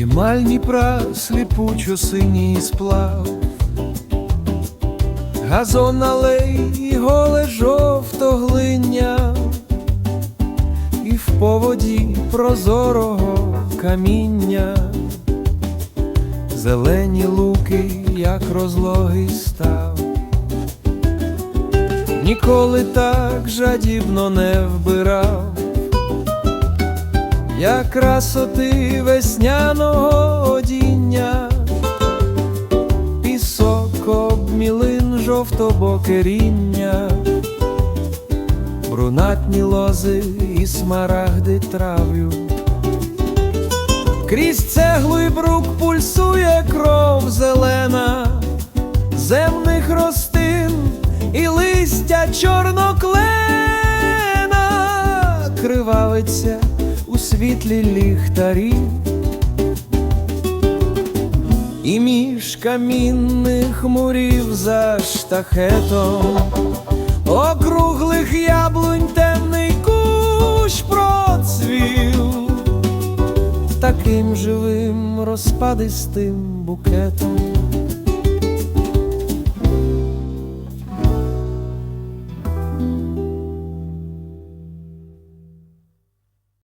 Емаль Дніпра сліпучо синій сплав, газон алей і голе жовтоглиння, і в поводі прозорого каміння, зелені луки, як розлогий став. Ніколи так жадібно не вбирав, красоти весняного одіння, пісок обмілин жовтобоке ріння, брунатні лози і смарагди трав'ю. Крізь цеглу і брук пульсує кров зелена, земних ростин і листя чорноклена. Кривавиться у світлі ліхтарів, і між камінних мурів за штахетом округлих яблунь темний кущ процвів таким живим розпадистим букетом.